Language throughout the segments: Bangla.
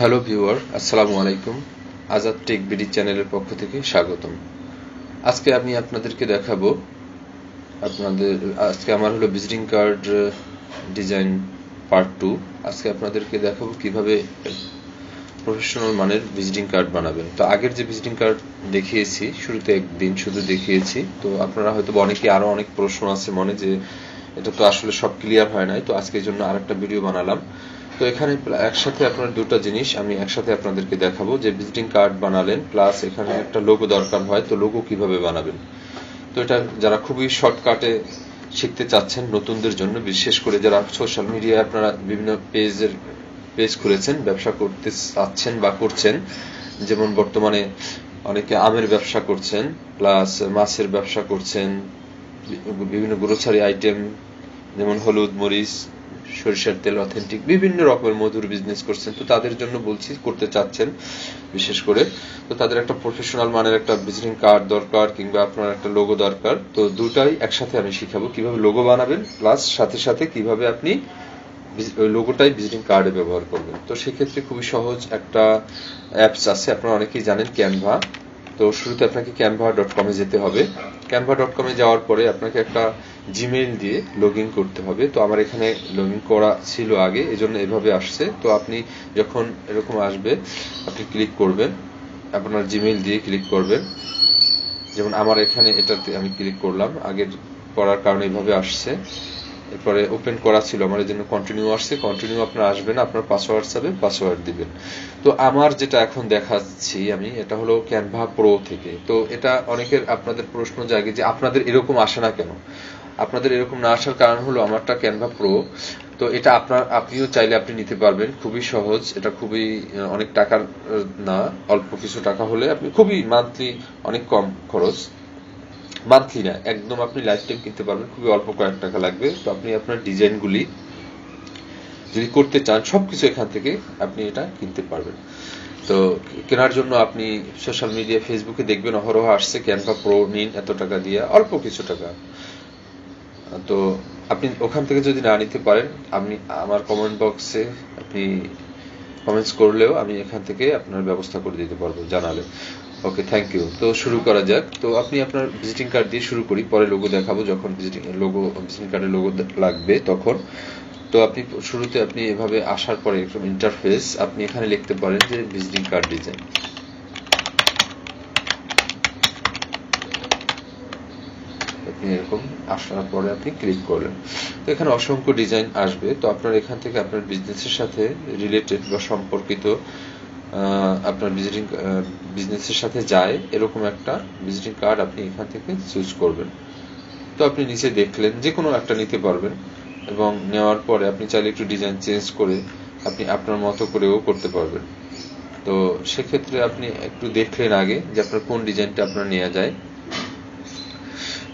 হ্যালো ভিউয়ার, আসসালামু আলাইকুম। আজাদ টেক বিডি চ্যানেলের পক্ষ থেকে স্বাগতম। আজকে আমি আপনাদেরকে দেখাবো, আপনাদের, আজকে আমার হলো visiting card design part two. আজকে আপনাদেরকে দেখাবো কীভাবে প্রফেশনাল মানের ভিজিটিং কার্ড বানাবেন। তো আগের যে ভিজিটিং কার্ড দেখিয়েছি, শুরুতে একদিন শুধু দেখিয়েছি, তো আপনারা হয়তো অনেকে আরও অনেক প্রশ্ন আছে মনে যে এটা তো আসলে সব ক্লিয়ার হয় নাই, তো আজকে এই জন্য আরেকটা ভিডিও বানালাম। তো এখানে একসাথে আপনার দুটো জিনিস আমি একসাথে আপনাদেরকে দেখাবো। যে ভিজিটিং কার্ড বানালেন প্লাস এখানে একটা লোগো দরকার হয়, তো লোগো কীভাবে বানাবেন? তো এটা যারা খুবই শর্টকাটে শিখতে চাচ্ছেন, নতুনদের জন্য, বিশেষ করে যারা সোশ্যাল মিডিয়ায় আপনারা বিভিন্ন পেজের পেজ খুলেছেন, ব্যবসা করতে চাচ্ছেন বা করছেন, যেমন বর্তমানে অনেকে আমের ব্যবসা করছেন প্লাস মাছের ব্যবসা করছেন, বিভিন্ন গ্রোসারি আইটেম যেমন হলুদ, মরিচ সরিষার তেল অথেন্টিক বিভিন্ন রকমের মধুর বিজনেস করছেন। তো তাদের জন্য বলছি, করতে চাচ্ছেন, বিশেষ করে। তো তাদের একটা প্রফেশনাল মানের একটা ভিজিটিং কার্ড দরকার, কিংবা আপনার একটা লোগো দরকার। তো দুটাই একসাথে আমি শিখাবো। কীভাবে লোগো বানাবেন প্লাস সাথে সাথে কীভাবে আপনি লোগোটাই ভিজিটিং কার্ডে ব্যবহার করবেন। তো সেক্ষেত্রে খুবই সহজ একটা অ্যাপস আছে। আপনারা অনেকেই জানেন ক্যানভা তো শুরুতে আপনাকে ক্যানভা ডট কমে যেতে হবে। ক্যানভা ডট কমে যাওয়ার পরে আপনাকে একটা জিমেইল দিয়ে লগ করতে হবে। তো আমার এখানে লগ করা ছিল আগে এই জন্য এভাবে আসছে। তো আপনি যখন এরকম আসবে, আপনি ক্লিক করবেন, আপনার জিমেইল দিয়ে ক্লিক করবেন। যেমন আমার এখানে এটাতে আমি ক্লিক করলাম। আগের করার কারণে এভাবে আসছে। এরপরে ওপেন করা ছিল, আমার এই জন্য কন্টিনিউ আসছে। কন্টিনিউ আপনার আসবে না আপনার পাসওয়ার্ড যাবে পাসওয়ার্ড দিবেন। তো আমার যেটা এখন দেখাচ্ছি আমি, এটা হলো ক্যানভা প্রো থেকে। তো এটা অনেকের আপনাদের প্রশ্ন জাগে যে আপনাদের এরকম আসে না কেন? আপনাদের এরকম না আসার কারণ হলো আমারটা ক্যানভা প্রো তো এটা আপনার, আপনিও চাইলে আপনি নিতে পারবেন। খুবই সহজ, এটা খুবই অনেক টাকার না, অল্প কিছু টাকা হলে আপনি, খুবই মান্থলি অনেক কম খরচ। মান্থলি না, একদম আপনি লাইফ টাইম কিনতে পারবেন, খুবই অল্প কয়েক টাকা লাগবে। তো আপনি আপনার ডিজাইনগুলি যদি করতে চান, সবকিছু এখান থেকে আপনি এটা কিনতে পারবেন। তো কেনার জন্য আপনি সোশ্যাল মিডিয়া ফেসবুকে দেখবেন অহরহ আসছে ক্যানভা প্রো নিন এত টাকা দিয়ে, অল্প কিছু টাকা। তো আপনি ওখান থেকে যদি না নিতে পারেন, আপনি আমার কমেন্ট বক্সে আপনি কমেন্টস করলেও আমি এখান থেকে আপনার ব্যবস্থা করে দিতে পারব, জানালে। ওকে থ্যাংক ইউ তো শুরু করা যাক। তো আপনি আপনার ভিজিটিং কার্ড দিয়ে শুরু করি, পরে লোগো দেখাবো, যখন ভিজিটিং লোগো ভিজিটিং কার্ডের লোগো লাগবে তখন। তো আপনি শুরুতে আপনি এভাবে আসার পরে একদম ইন্টারফেস আপনি এখানে লিখতে পারেন যে ভিজিটিং কার্ড ডিজাইন আপনি এরকম আসার পরে আপনি ক্লিক করলেন। তো এখানে অসংখ্য ডিজাইন আসবে। তো আপনার এখান থেকে আপনার বিজনেসের সাথে রিলেটেড বা সম্পর্কিত আপনার ভিজিটিং বিজনেসের সাথে যায়, এরকম একটা ভিজিটিং কার্ড আপনি এখান থেকে চুজ করবেন। তো আপনি নিচে দেখলেন যে কোনো একটা নিতে পারবেন এবং নেওয়ার পরে আপনি চাইলে একটু ডিজাইন চেঞ্জ করে আপনি আপনার মতো করেও করতে পারবেন। তো সেক্ষেত্রে আপনি একটু দেখলেন আগে যে আপনার কোন ডিজাইনটা আপনার নেওয়া যায়।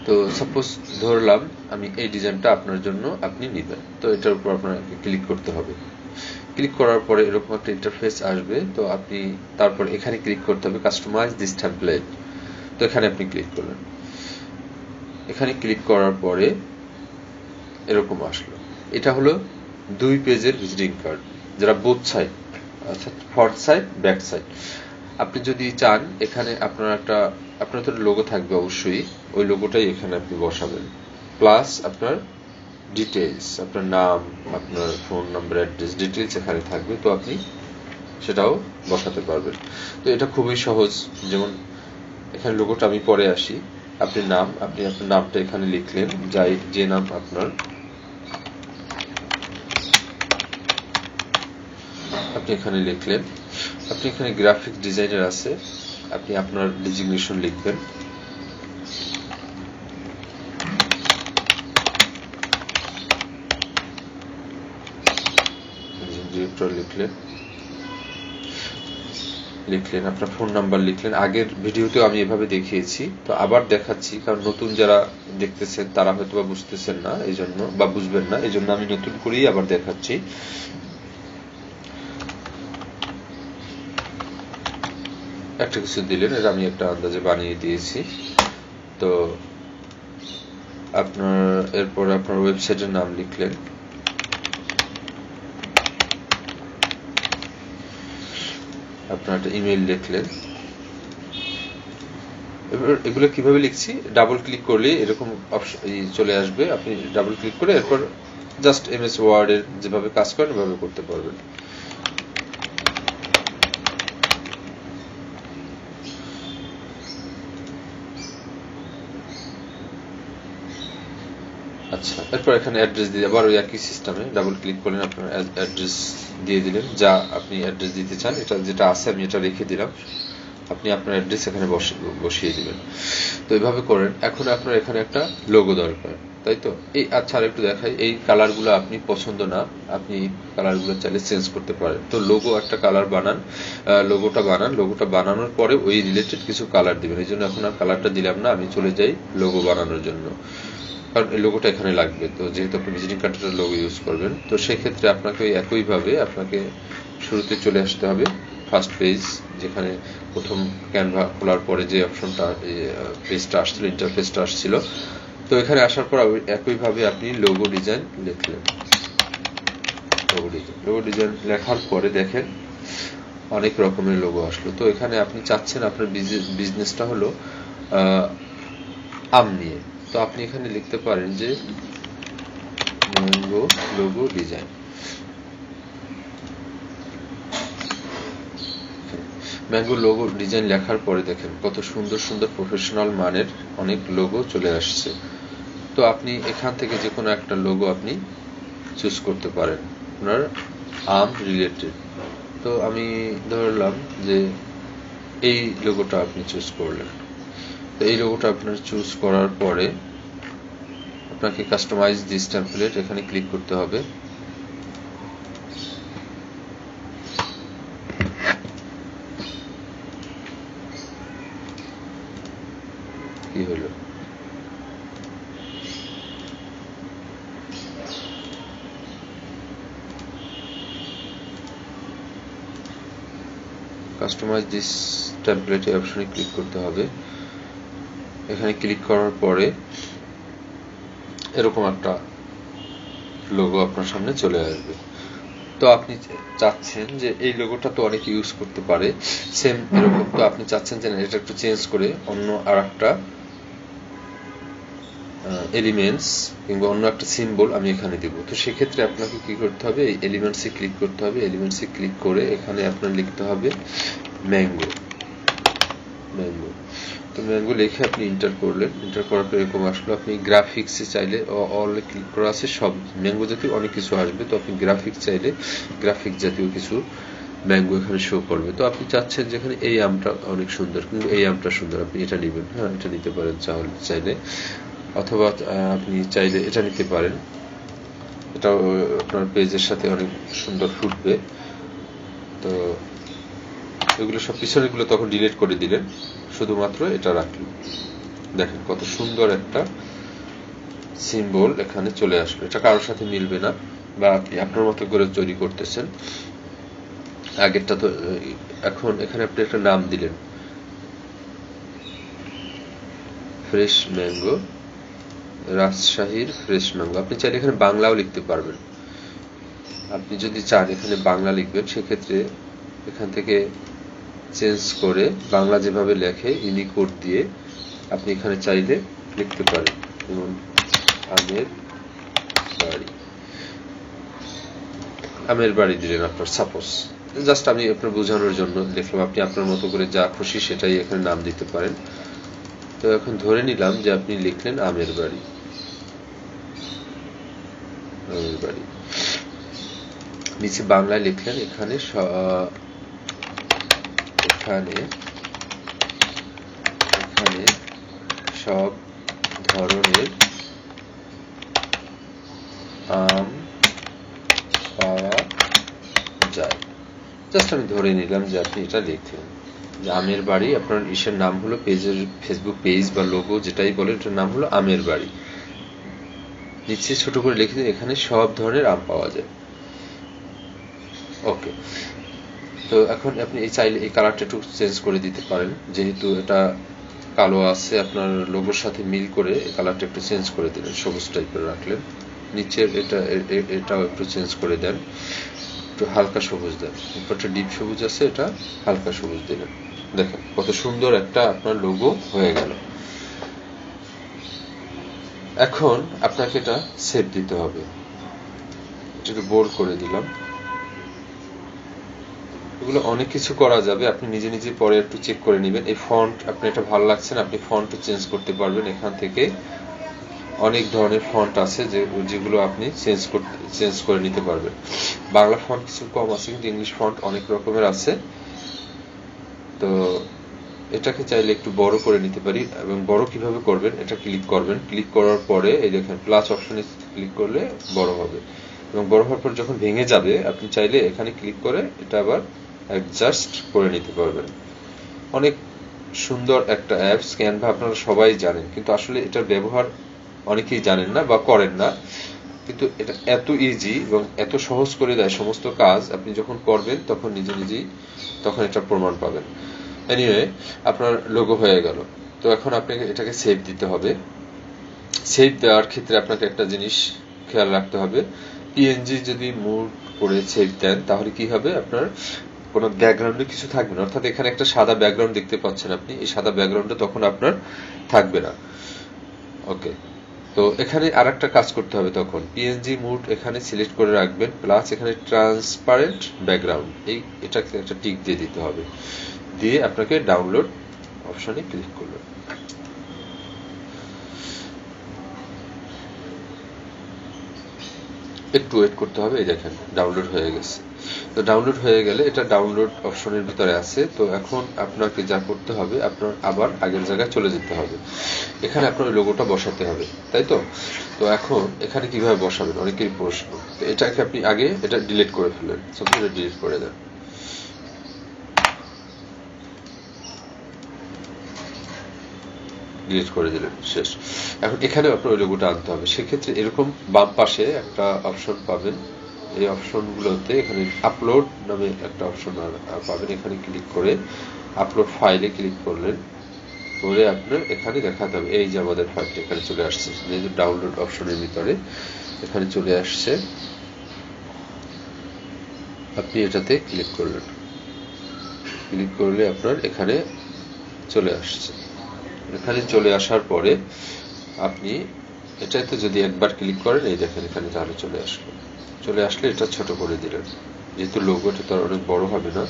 তো সাপোজ ধরলাম, আমি এই ডিজাইনটা আপনার জন্য আপনি নেবেন। তো এটার উপর আপনাকে ক্লিক করতে হবে। ক্লিক করার পরে এরকম একটা ইন্টারফেস আসবে, তো আপনি তারপর এখানে ক্লিক করতে হবে কাস্টমাইজ দিস টেমপ্লেট তো এখানে আপনি ক্লিক করলেন। এখানে ক্লিক করার পরে এরকম আসলো। এটা হলো দুই পেজের ভিজিটিং কার্ড যারা বোথ সাইড অর্থাৎ ফ্রন্ট সাইড ব্যাক সাইড আপনি যদি চান, এখানে আপনার একটা, আপনার তো লোগো থাকবে অবশ্যই, ওই লোগোটাই এখানে আপনি বসাবেন। প্লাস আপনার ডিটেলস আপনার নাম, আপনার ফোন নাম্বার অ্যাড্রেস ডিটেলস এখানে থাকবে। তো আপনি সেটাও বসাতে পারবেন। তো এটা খুবই সহজ। যেমন এখানে লোগোটা আমি পরে আসি। আপনি নাম, আপনি আপনার নামটা এখানে লিখলেন, যাই, যে নাম আপনার। আপনি এখানে লিখলেন। আপনি এখানে গ্রাফিক ডিজাইনার আছে। আপনি আপনার ডিজিগনেশন লিখবেন। ডিরেক্টর লিখলেন লিখলেন, আপনার ফোন নাম্বার লিখলেন। আগের ভিডিওতেও আমি এভাবে দেখিয়েছি, তো আবার দেখাচ্ছি, কারণ নতুন যারা দেখতেছেন, তারা হয়তো বা বুঝতেছেন না এই জন্য বা বুঝবেন না এই জন্য আমি নতুন করেই আবার দেখাচ্ছি। একটা কিছু দিলেন, এটা আমি একটা আন্দাজে বানিয়ে দিয়েছি। তো আপনার, এরপর আপনার ওয়েবসাইটের নাম লিখলেন। আপনার একটা ইমেল লিখলেন। এবার এগুলো কীভাবে লিখছি? ডাবল ক্লিক করলে এরকম চলে আসবে। আপনি ডাবল ক্লিক করে এরপর জাস্ট এম এমএস ওয়ার্ডের যেভাবে কাজ করেন ওভাবে করতে পারবেন। আচ্ছা। এরপর এখানে অ্যাড্রেস দিয়ে আবার ওই একই সিস্টেমে ডাবল ক্লিক করলেন, আপনার অ্যাড্রেস দিয়ে দিলেন। যা আপনি অ্যাড্রেস দিতে চান, এটা যেটা আছে আমি এটা রেখে দিলাম। আপনি আপনার অ্যাড্রেস এখানে বসিয়ে দিবেন। তো এইভাবে করেন। এখন আপনার এখানে একটা লোগো দরকার, তাই তো? এই আচ্ছা আর একটু দেখাই। এই কালারগুলো আপনি পছন্দ না, আপনি কালারগুলো চাইলে চেঞ্জ করতে পারেন। তো লোগো একটা কালার বানান লোগোটা বানান। লোগোটা বানানোর পরে ওই রিলেটেড কিছু কালার দিবেন। এই জন্য এখন আর কালারটা দিলাম না, আমি চলে যাই লোগো বানানোর জন্য। লোগোটা এখানে লাগবে। তো যেহেতু আপনি ভিজিটিং কার্ডের লোগো ইউজ করবেন, তো সেক্ষেত্রে আপনাকে একইভাবে আপনাকে শুরুতে চলে আসতে হবে ফার্স্ট পেজ যেখানে প্রথম ক্যানভা খোলার পরে যে অপশনটা পেজটা আসছিল ইন্টারফেসটা আসছিল। তো এখানে আসার পর একইভাবে আপনি লোগো ডিজাইন লিখলেন। লোগো ডিজাইন লোগো ডিজাইন লেখার পরে দেখেন অনেক রকমের লোগো আসলো। তো এখানে আপনি চাচ্ছেন আপনার বিজনেসটা হলো আম নিয়ে। তো আপনি এখানে লিখতে পারেন যে mango logo design. Mango logo design লেখার পরে দেখেন, কত সুন্দর সুন্দর প্রফেশনাল মানের অনেক লোগো চলে আসছে। তো আপনি এখান থেকে যে কোনো একটা লোগো আপনি চুজ করতে পারেন, আপনার আম রিলেটেড তো আমি ধরলাম যে, এই লোগোটা আপনি চুজ করলেন। এই লোগোটা আপনার চুজ করার পরে আপনাকে কাস্টমাইজ দিস টেমপ্লেট এখানে ক্লিক করতে হবে। কি হলো? কাস্টমাইজ দিস টেমপ্লেট অপশনে ক্লিক করতে হবে। এখানে ক্লিক করার পরে এরকম একটা লোগো আপনার সামনে চলে আসবে। তো আপনি চাচ্ছেন যে এই লোগোটা তো অনেকে ইউজ করতে পারে। সেম এরকম তো আপনি চাচ্ছেন যে এটা একটু চেঞ্জ করে অন্য আর একটা এলিমেন্টস কিংবা অন্য একটা সিম্বল আমি এখানে দিব। তো সেক্ষেত্রে আপনাকে কি করতে হবে? এই এলিমেন্টসে ক্লিক করতে হবে। এলিমেন্টসে ক্লিক করে এখানে আপনার লিখতে হবে ম্যাঙ্গো ম্যাঙ্গো তো ম্যাঙ্গো লিখে আপনি ইন্টার করলেন। ইন্টার করার পর এরকম আসলো। আপনি গ্রাফিক্সে চাইলে অল ক্লিক করা আছে, সব ম্যাঙ্গো জাতীয় অনেক কিছু আসবে। তো আপনি গ্রাফিক্স চাইলে গ্রাফিক জাতীয় কিছু ম্যাঙ্গো এখানে শো করবে। তো আপনি চাচ্ছেন যেখানে এই আমটা অনেক সুন্দর, কিন্তু এই আমটা সুন্দর, আপনি এটা নেবেন। হ্যাঁ এটা নিতে পারেন চাইলে। অথবা আপনি চাইলে এটা নিতে পারেন। এটাও, আপনার পেজের সাথে অনেক সুন্দর ফুটবে। তো এগুলো সব পিছনেগুলো তখন ডিলিট করে দিলেন। শুধুমাত্র এটা রাখলেন। দেখেন কত সুন্দর একটা সিম্বল এখানে চলে আসবে এটা কারোর সাথে মিলবে না বা আপনি আপনার মতো করে তৈরি করতেছেন। আগেরটা তো, এখন এখানে আপনি একটা নাম দিলেন। ফ্রেশ ম্যাঙ্গো, রাজশাহীর ফ্রেশ ম্যাঙ্গো। আপনি চাইলে এখানে বাংলাও লিখতে পারবেন। আপনি যদি চান এখানে বাংলা লিখবেন, সেক্ষেত্রে এখান থেকে চেঞ্জ করে বাংলা যেভাবে লেখে ইউনিকোড দিয়ে আপনি এখানে চাইলে লিখতে পারেন। যেমন, আমের বাড়ি। আমের বাড়ি দিলেন আপনার সাপোজ জাস্ট আমি আপনার বোঝানোর জন্য লিখলাম আপনি আপনার মতো করে যা খুশি সেটাই এখানে নাম দিতে পারেন। তো এখন ধরে নিলাম যে আপনি লিখলেন আমের বাড়ি। আমের বাড়ি। নিচে বাংলায় লিখলেন, এখানে এখানে এখানে সব ধরনের আম পাওয়া যায়। জাস্ট আমি ধরে নিলাম যে আপনি এটা লিখলেন যে আমের বাড়ি, আপনার ইসের নাম হলো পেজের ফেসবুক পেজ বা লোগো যেটাই বলে এটার নাম হলো আমের বাড়ি। নিচে ছোট করে লিখে দিন, এখানে সব ধরনের আম পাওয়া যায়। ওকে তো এখন আপনি এই চাইলে এই কালারটা একটু চেঞ্জ করে দিতে পারেন। যেহেতু এটা কালো আছে, আপনার লোগোর সাথে মিল করে এই কালারটা একটু চেঞ্জ করে দিলেন, সবুজ টাইপের রাখলেন। নিচের এটা এটাও একটু চেঞ্জ করে দেন, একটু হালকা সবুজ দেন। উপরটা ডিপ সবুজ আছে, এটা হালকা সবুজ দিলেন। দেখেন কত সুন্দর একটা আপনার লোগো হয়ে গেল। এখন আপনাকে এটা সেভ দিতে হবে। একটু বোল্ড করে দিলাম। এগুলো অনেক কিছু করা যাবে। আপনি নিজে নিজে পরে একটু চেক করে নেবেন। এই ফন্ট আপনি এটা ভালো লাগছে না, আপনি ফন্ট চেঞ্জ করতে পারবেন এখান থেকে। অনেক ধরনের ফন্ট আছে যে, যেগুলো আপনি চেঞ্জ করতে চেঞ্জ করে নিতে পারবেন। বাংলা ফন্ট কিছু কম আছে, কিন্তু ইংলিশ ফন্ট অনেক রকমের আছে। তো এটাকে চাইলে একটু বড় করে নিতে পারি এবং বড় কীভাবে করবেন, এটা ক্লিক করবেন। ক্লিক করার পরে এই দেখেন প্লাস অপশনে ক্লিক করলে বড় হবে। এবং বড় হওয়ার পর যখন ভেঙে যাবে, আপনি চাইলে এখানে ক্লিক করে এটা আবার অ্যাডজাস্ট করে নিতে পারবেন। অনেক সুন্দর একটা অ্যাপস ক্যানভা আপনারা সবাই জানেন, কিন্তু আসলে এটার ব্যবহার অনেকেই জানেন না বা করেন না। কিন্তু এটা এত ইজি এবং এত সহজ করে দেয় সমস্ত কাজ, আপনি যখন করবেন তখন নিজে নিজেই তখন এটা প্রমাণ পাবেন। এনিওয়ে আপনার লোগো হয়ে গেল। তো এখন আপনাকে এটাকে সেভ দিতে হবে। সেভ দেওয়ার ক্ষেত্রে আপনাকে একটা জিনিস খেয়াল রাখতে হবে। পিএনজি যদি মুভ করে সেভ দেন, তাহলে কি হবে আপনার? কোনো ব্যাকগ্রাউন্ডে কিছু থাকবে না। অর্থাৎ এখানে একটা সাদা ব্যাকগ্রাউন্ড দেখতে পাচ্ছেন আপনি। এই সাদা ব্যাকগ্রাউন্ডে তখন আপনার থাকবে না। ওকে তো এখানে আর একটা কাজ করতে হবে তখন। পিএনজি মুড এখানে সিলেক্ট করে রাখবেন প্লাস এখানে ট্রান্সপারেন্ট ব্যাকগ্রাউন্ড এই এটাকে একটা টিক দিয়ে দিতে হবে। দিয়ে আপনাকে ডাউনলোড অপশনে ক্লিক করবেন। একটু ওয়েট করতে হবে, এই দেখেন ডাউনলোড হয়ে গেছে। তো ডাউনলোড হয়ে গেলে এটা ডাউনলোড অপশনের ভিতরে আছে। তো এখন আপনাকে যা করতে হবে, আপনার আবার আগের জায়গায় চলে যেতে হবে। এখানে আপনার লোগোটা বসাতে হবে, তাই তো? তো এখন এখানে কীভাবে বসাবেন? অনেকেরই প্রশ্ন। তো এটাকে আপনি আগে, এটা ডিলিট করে ফেলেন সব ডিলিট করে দেন। ডিলিট করে দিলেন, শেষ। এখন এখানে আপনার ওই লোগোটা আনতে হবে। সেক্ষেত্রে এরকম বাম পাশে একটা অপশন পাবেন। এই অপশনগুলোতে এখানে আপলোড নামে একটা অপশন পাবেন। এখানে ক্লিক করে আপলোড ফাইলে ক্লিক করলেন। করে আপনার এখানে দেখাতে হবে, এই যে আমাদের ফাইলটা এখানে চলে আসছে। যেহেতু ডাউনলোড অপশনের ভিতরে এখানে চলে আসছে, আপনি এটাতে ক্লিক করলেন। ক্লিক করলে আপনার এখানে চলে আসছে। এখানে চলে আসার পরে আপনি এটাতে যদি একবার ক্লিক করেন, এই দেখেন এখানে তাহলে চলে আসলো। চলে আসলে এটা ছোট করে দিলেন। যেহেতু লোগোটা তো অনেক বড় হবে না।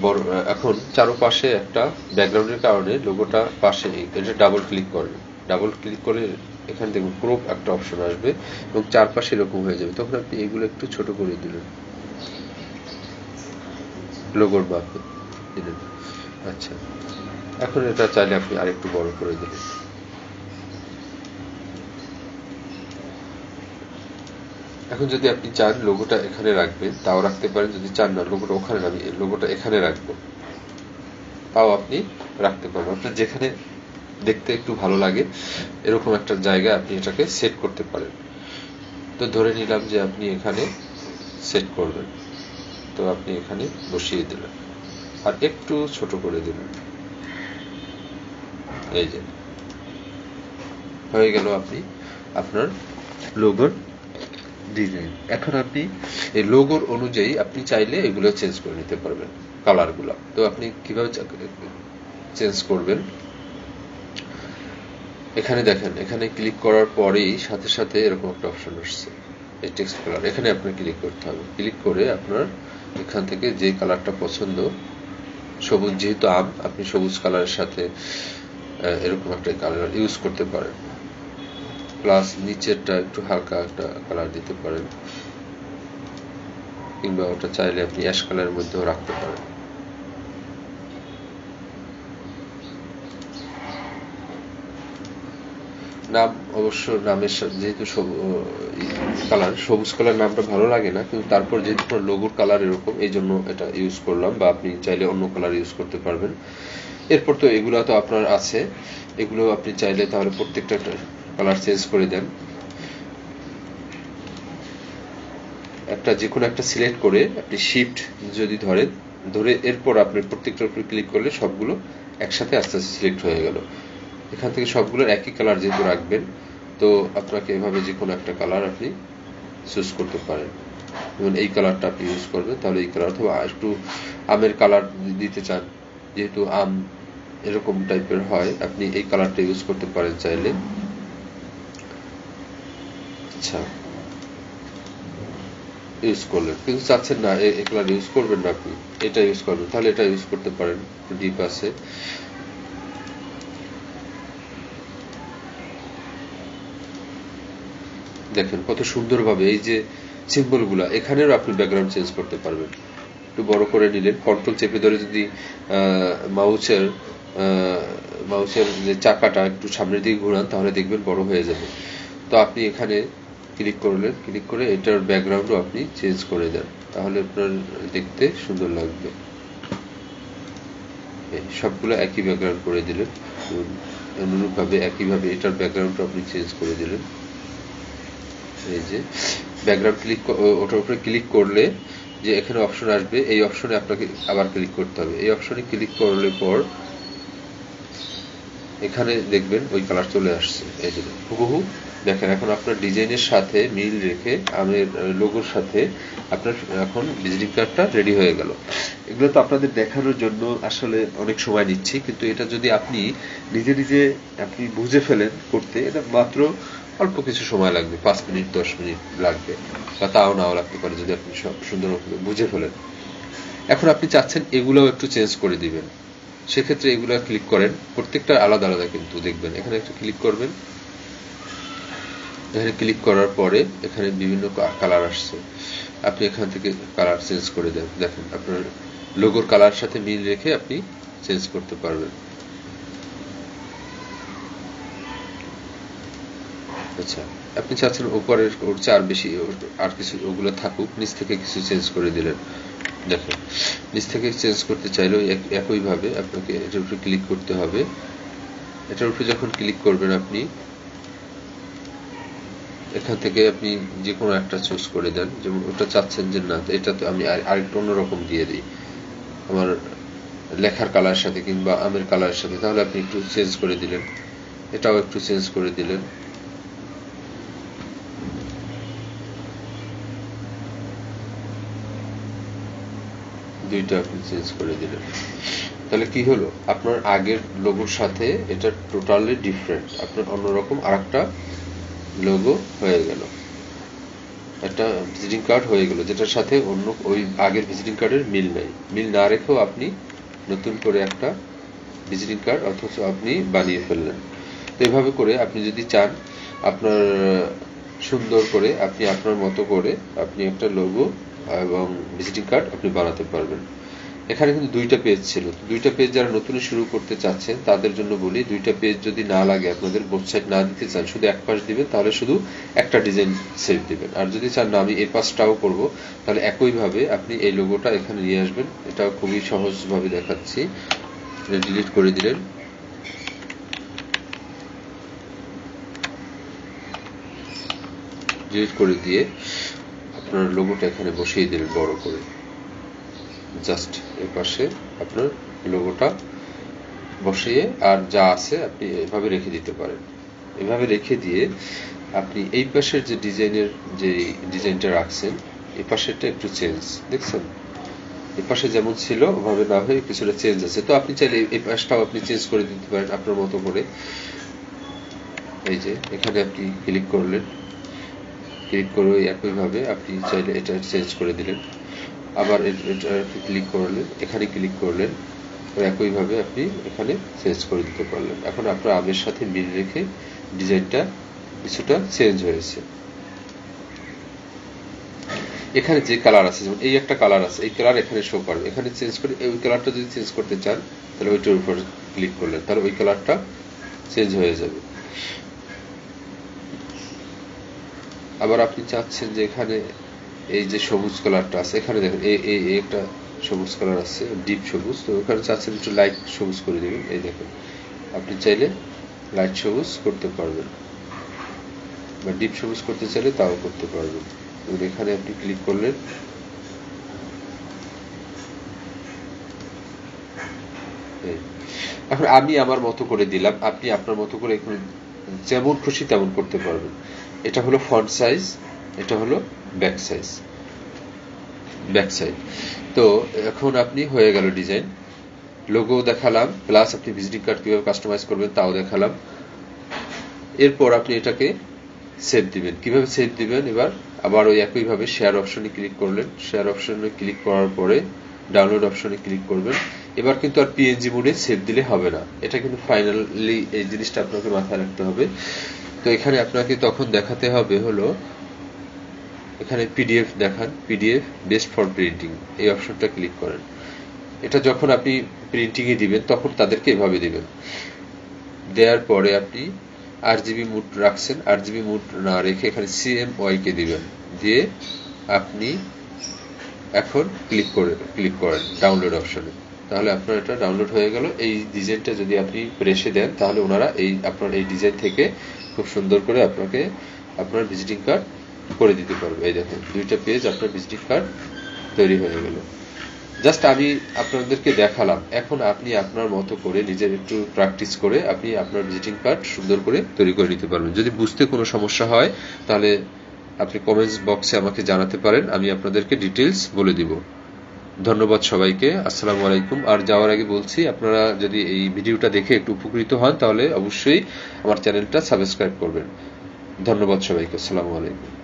বড়, এখন চারোপাশে একটা ব্যাকগ্রাউন্ডের কারণে লোগোটা পাশে এটা ডাবল ক্লিক করবেন ডাবল ক্লিক করে এখানে দেখুন ক্রোপ একটা অপশন আসবে এবং চারপাশে এরকম হয়ে যাবে। তখন আপনি এগুলো একটু ছোট করে দিলেন। লোগোর মাপে দিলেন। আচ্ছা। এখন এটা চাইলে আপনি আরেকটু বড় করে দিলেন এখন যদি আপনি চান লোগোটা এখানে রাখবেন, তাও রাখতে পারেন, যদি চান না লোগোটা ওখানে আমি লোগোটা এখানে রাখব। তাও আপনি রাখতে পারবেন। আপনার যেখানে দেখতে একটু ভালো লাগে, এরকম একটা জায়গায় আপনি এটাকে সেট করতে পারেন। তো ধরে নিলাম যে আপনি এখানে সেট করবেন। তো আপনি এখানে বসিয়ে দিলেন। আর একটু ছোট করে দিলেন। এই যে হয়ে গেল আপনি আপনার লোগোর ডিজাইন এখন আপনি এই লোগোর অনুযায়ী আপনি চাইলে এগুলো চেঞ্জ করে নিতে পারবেন কালারগুলো তো আপনি কীভাবে চেঞ্জ করবেন? এখানে দেখেন, এখানে ক্লিক করার পরেই সাথে সাথে এরকম একটা অপশন আসছে, এই টেক্সট কালার এখানে আপনার ক্লিক করতে হবে। ক্লিক করে আপনার এখান থেকে যে কালারটা পছন্দ, সবুজ যেহেতু আম, আপনি সবুজ কালারের সাথে এরকম একটা কালার ইউজ করতে পারেন। প্লাস নিচেরটা একটু হালকা একটা কালার দিতে পারেন। কিংবা ওটা চাইলে আপনি অ্যাশ কালারের মধ্যেও রাখতে পারেন। নাম অবশ্য নামের যেহেতু কালার সবুজ কালার নামটা ভালো লাগে না, কিন্তু তারপর যেহেতু লোগোর কালার এরকম এই জন্য এটা ইউজ করলাম, বা আপনি চাইলে অন্য কালার ইউজ করতে পারবেন। এরপর তো এগুলো তো আপনার আছে। এগুলো আপনি চাইলে তাহলে প্রত্যেকটা কালার চেঞ্জ করে দেন। একটা যে কোনো একটা সিলেক্ট করে আপনি শিফট যদি ধরেন, ধরে এরপর আপনি প্রত্যেকটার উপর ক্লিক করলে সবগুলো একসাথে আস্তে আস্তে সিলেক্ট হয়ে গেল। এখান থেকে সবগুলোর একই কালার যেহেতু রাখবেন, তো আপনাকে এভাবে যে কোনো একটা কালার আপনি চুজ করতে পারেন। যেমন এই কালারটা আপনি ইউজ করবেন, তাহলে এই কালার অথবা একটু আমের কালার দিতে চান, যেহেতু আম এরকম টাইপের হয়। আপনি এই কালারটা ইউজ করতে পারেন চাইলে। আচ্ছা। ইউজ করলেন। কিন্তু চাচ্ছেন না এই কালার ইউজ করবেন না আপনি। এটা ইউজ করবেন তাহলে এটা ইউজ করতে পারেন ডিপ আছে। দেখেন কত সুন্দরভাবে এই যে সিম্বলগুলো এখানেও আপনি ব্যাকগ্রাউন্ড চেঞ্জ করতে পারবেন। একটু বড় করে নিলেন। কন্ট্রোল চেপে ধরে যদি মাউসের মাউসের যে চাকাটা একটু সামনের দিকে ঘোরান, তাহলে দেখবেন বড় হয়ে যাবে। তো আপনি এখানে ক্লিক করলেন ক্লিক করে এটার ব্যাকগ্রাউন্ডও আপনি চেঞ্জ করে দেন। তাহলে আপনার দেখতে সুন্দর লাগবে। সবগুলো একই ব্যাকগ্রাউন্ড করে দিলেন। অনুরূপভাবে একইভাবে এটার ব্যাকগ্রাউন্ডটা আপনি চেঞ্জ করে দিলেন। এই যে ব্যাকগ্রাউন্ড ক্লিক ওটার উপরে ক্লিক করলে যে এখানে অপশন আসবে, এই অপশনে আপনাকে আবার ক্লিক করতে হবে। এই অপশনে ক্লিক করলে পর এখানে দেখবেন ওই কালার চলে আসছে। এই যে হুবহু। দেখেন, এখন আপনার ডিজাইনের সাথে মিল রেখে আমের লোগোর সাথে আপনার, এখন ভিজিটিং কার্ডটা রেডি হয়ে গেল। এগুলো তো আপনাদের দেখানোর জন্য আসলে অনেক সময় নিচ্ছি, কিন্তু এটা যদি আপনি নিজে নিজে আপনি বুঝে ফেলেন করতে, এটা মাত্র অল্প কিছু সময় লাগবে, পাঁচ মিনিট, দশ মিনিট লাগবে, বা তাও নাও লাগতে পারে যদি আপনি সব সুন্দর বুঝে ফেলেন। এখন আপনি চাচ্ছেন এগুলোও একটু চেঞ্জ করে দিবেন। সেক্ষেত্রে এগুলো ক্লিক করেন। প্রত্যেকটা আলাদা আলাদা কিন্তু দেখবেন। এখানে একটু ক্লিক করবেন। এখানে ক্লিক করার পরে এখানে বিভিন্ন কালার আসছে। আপনি এখান থেকে কালার চেঞ্জ করে দেন। দেখেন, আপনার লোগোর কালার সাথে মিল রেখে আপনি চেঞ্জ করতে পারবেন। আচ্ছা আপনি চাচ্ছেন উপরের ওর চেয়ে আর বেশি আর কিছু, ওগুলো থাকুক, নিচ থেকে কিছু চেঞ্জ করে দিলেন। দেখেন নিচ থেকে চেঞ্জ করতে চাইলেও একইভাবে আপনাকে এটার উপরে ক্লিক করতে হবে। এটার উপরে যখন ক্লিক করবেন আপনি, এখান থেকে আপনি যে কোনো একটা চুজ করে দেন। যেমন ওটা চাচ্ছেন যে না এটা তো আমি আরেকটু অন্যরকম দিয়ে দিই। আমার লেখার কালার সাথে কিংবা আমের কালারের সাথে, তাহলে আপনি একটু চেঞ্জ করে দিলেন। এটাও একটু চেঞ্জ করে দিলেন। দুইটা আপনি চেঞ্জ করে দিলেন। তাহলে কি হলো? আপনার আগের লোগোর সাথে এটা টোটালি ডিফারেন্ট আপনার অন্যরকম আর একটা লোগো হয়ে গেল। একটা ভিজিটিং কার্ড হয়ে গেল, যেটার সাথে অন্য ওই আগের ভিজিটিং কার্ডের মিল নাই। মিল না রেখেও আপনি নতুন করে একটা ভিজিটিং কার্ড অথচ আপনি বানিয়ে ফেললেন। তো এভাবে করে আপনি যদি চান, আপনার সুন্দর করে আপনি আপনার মতো করে আপনি একটা লোগো এবং ভিজিটিং কার্ড আপনি বানাতে পারবেন। এখানে কিন্তু দুইটা পেজ ছিল। দুইটা পেজ যারা নতুন শুরু করতে চাচ্ছেন, তাদের জন্য বলি, দুইটা পেজ যদি না লাগে, আপনাদের সাইড না দিতে চান, শুধু এক পাশ দিবেন, তাহলে শুধু একটা ডিজাইন সেভ দিবেন। আর যদি চান না, আমি এই পাশটাও করব, তাহলে একইভাবে আপনি এই লোগোটা এখানে নিয়ে আসবেন। এটা খুবই সহজভাবে দেখাচ্ছি। ডিলিট করে দিলেন। ডিলিট করে দিয়ে আপনার লোগোটা এখানে বসিয়ে দিলেন বড় করে। জাস্ট এর পাশে আপনার লোগোটা বসিয়ে আর যা আছে আপনি এভাবে রেখে দিতে পারেন। এভাবে রেখে দিয়ে আপনি এই পাশের যে ডিজাইনের যে ডিজাইনটা রাখছেন এই পাশেরটা একটু চেঞ্জ দেখছেন? এই পাশে যেমন ছিল, ওভাবে না হয়ে কিছুটা চেঞ্জ আছে। তো আপনি চাইলে এই পাশটাও আপনি চেঞ্জ করে দিতে পারেন আপনার মতো করে। এই যে, এখানে আপনি ক্লিক করলেন। ক্লিক করে একইভাবে আপনি চাইলে এটা চেঞ্জ করে দিলেন। আবার এটা ক্লিক করলেন, এখানে ক্লিক করলেন। একইভাবে আপনি এখানে চেঞ্জ করে দিতে পারলেন। এখন আপনার আমের সাথে মিল রেখে ডিজাইনটা কিছুটা চেঞ্জ হয়েছে। এখানে যে কালার আছে, যেমন এই একটা কালার আছে, এই কালার এখানে শো করবে। এখানে চেঞ্জ করে ওই কালারটা যদি চেঞ্জ করতে চান, তাহলে ওইটার উপর ক্লিক করলেন, তাহলে ওই কালারটা চেঞ্জ হয়ে যাবে। আবার আপনি চাচ্ছেন যে এখানে এই যে সবুজ কালারটা আছে, এখানে দেখেন, এই একটা সবুজ কালার আছে, ডিপ সবুজ, তো ওখানে চাচ্ছেন একটু লাইট সবুজ করে দেবেন, এই দেখেন। আপনি চাইলে লাইট সবুজ করতে পারবেন, বা ডিপ সবুজ করতে চাইলে তাও করতে পারবেন। এবং এখানে আপনি ক্লিক করলেন। এখন আমি আমার মতো করে দিলাম, আপনি আপনার মতো করে এখানে যেমন খুশি তেমন করতে পারবেন। এটা হলো ফ্রন্ট সাইজ এটা হলো ব্যাক সাইজ ব্যাক সাইড তো এখন আপনি হয়ে গেল ডিজাইন লোগো দেখালাম প্লাস আপনি ভিজিটিং কার্ড কীভাবে কাস্টমাইজ করবেন তাও দেখালাম। এরপর আপনি এটাকে সেভ দিবেন। কীভাবে সেভ দিবেন? এবার আবার ওই একইভাবে শেয়ার অপশনে ক্লিক করলেন। শেয়ার অপশনে ক্লিক করার পরে ডাউনলোড অপশনে ক্লিক করবেন। এবার কিন্তু আর পিএনজি মোডে সেভ দিলে হবে না। এটা কিন্তু ফাইনালি এই জিনিসটা আপনাকে মাথায় রাখতে হবে। তো এখানে আপনাকে তখন দেখাতে হবে হলো, এখানে পিডিএফ দেখান পিডিএফ বেস্ট ফর প্রিন্টিং এই অপশনটা ক্লিক করেন। এটা যখন আপনি প্রিন্টিং এ দিবেন, তখন তাদেরকে এভাবে দিবেন। দেওয়ার পরে আপনি আর জিবি মুড রাখছেন আর জিবি মুড না রেখে এখানে সিএম ওয়াই কে দিবেন। দিয়ে আপনি এখন ক্লিক করে ক্লিক করেন ডাউনলোড অপশনে তাহলে আপনার এটা ডাউনলোড হয়ে গেল। এই ডিজাইনটা যদি আপনি প্রেসে দেন, তাহলে ওনারা এই আপনার এই ডিজাইন থেকে খুব সুন্দর করে আপনাকে আপনার ভিজিটিং কার্ড করে দিতে পারবে। এই দেখেন, দুইটা পেজ আপনার ভিজিটিং কার্ড তৈরি হয়ে গেল। জাস্ট আমি আপনাদেরকে দেখালাম। এখন আপনি আপনার মতো করে নিজের একটু প্র্যাকটিস করে আপনি আপনার ভিজিটিং কার্ড সুন্দর করে তৈরি করে নিতে পারবেন। যদি বুঝতে কোনো সমস্যা হয়, তাহলে আপনি কমেন্টস বক্সে আমাকে জানাতে পারেন। আমি আপনাদেরকে ডিটেলস বলে দিব। ধন্যবাদ সবাইকে। আসসালামু আলাইকুম। আর যাওয়ার আগে বলছি, আপনারা যদি এই ভিডিওটা দেখে একটু উপকৃত হন, তাহলে অবশ্যই আমার চ্যানেলটা সাবস্ক্রাইব করবেন। ধন্যবাদ সবাইকে। আসসালামু আলাইকুম।